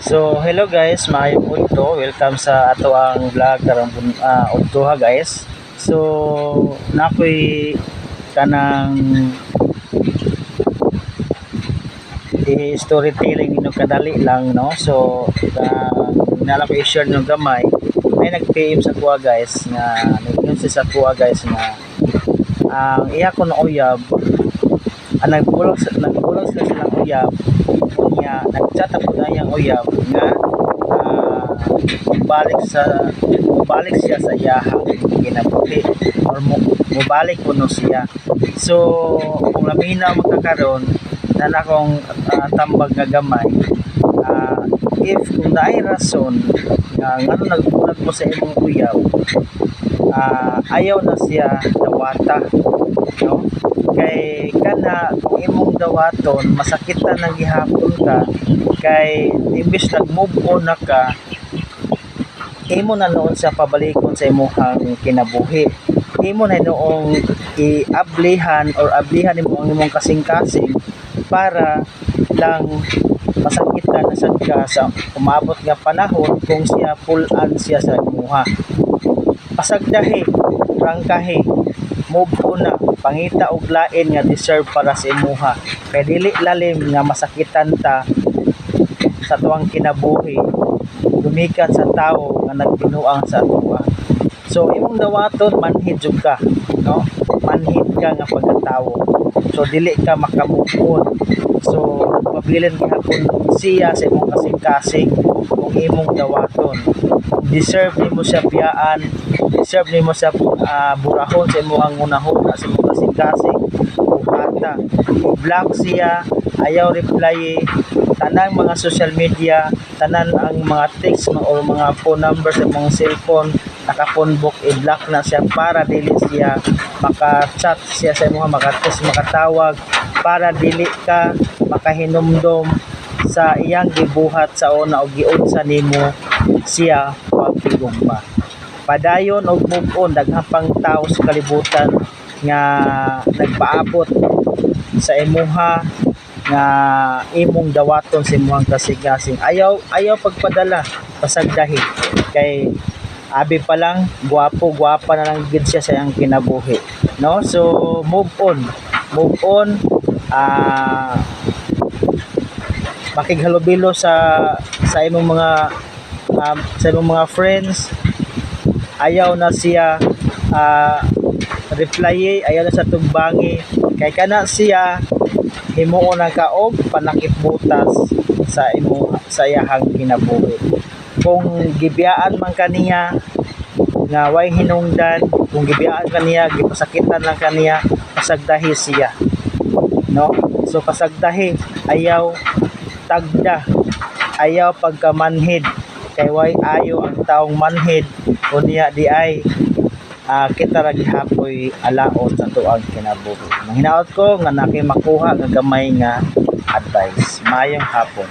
So, hello guys, maayong udto. Welcome sa ato ang vlog karong uh, udto ha guys. So, nakoy kanang i-storytelling nino kadali lang no. So, uh, nala ko i-share ng gamay. May nag-PM sa kuha guys nga nag sa kuha guys nga ang iya ko na uyab ang nagbulag sa nagbulag sila silang uyab. Niya nagchat ako na yung uyab nga ah, balik sa balik siya sa iyahang kinabuhi or mubalik kuno siya. So kung lamina magkakaroon na akong ah, tambag nga gamay. Ah, if kung naay rason nga ngano nagbulag mo sa imong uyab ah, ayaw na siya dawata no? Kay kana imong dawaton masakit na nang gihapon ka. Kay imbis nag move on na ka imo na noon sa pabalikon sa imong kinabuhi. Imo na noong iablihan or ablihan imo ang imong kasing-kasing para lang masakitan na sad ka sa umabot nga panahon kung siya pull-an siya sa imuha pasagdahi prangkahi move na. Pangita og lain nga deserve para sa imuha. Kay dili lalim nga masakitan ta sa tuwang kinabuhi. Dumikan sa tao nga nagbinuang sa atuwa so imong dawaton manhid jud ka no? Manhid ka nga pagkatawo. So dili ka makamove so nagpabilin gihapon siya sa imong kasing-kasing kung imong dawaton deserve nimo siya biyaan deserve nimo siya uh, burahon sa imong unahon sa imong kasing-kasing bukata block siya ayaw reply tanang mga social media tanan ang mga text o mga phone number sa imong cellphone naka-phone book i-block na siya para dili siya maka-chat siya sa imong maka-text makatawag para dili ka makahinumdom sa iyang gibuhat sa una o giunsa nimo siya pagtigugma padayon og move on daghang pang tawo sa kalibutan nga nagpaabot sa imuha nga imong dawaton sa imong kasigasing. Ayaw ayaw pagpadala pasagdahi kay abi pa lang guwapo guwapa na lang gid siya sa iyang kinabuhi. No? So move on move on ah makighalubilo sa sa imong mga um, sa imong mga friends ayaw na siya uh, reply ayaw na sa tugbangi kay kana siya himuon na kaog panakip butas sa imo sa iyahang kinabuhi kung gibiyaan man kaniya nga way hinungdan. Kung gibiyaan kaniya gipasakitan lang kaniya pasagdahi siya. No? So pasagdahi ayaw tagda. Ayaw pagkamanhid kay ayo ang taong manhid unya di ay uh, kita ra gihapoy alaot sa tuang kinabuhi. Manghinaot ko nga naki makuha nga gamay nga advice mayong hapon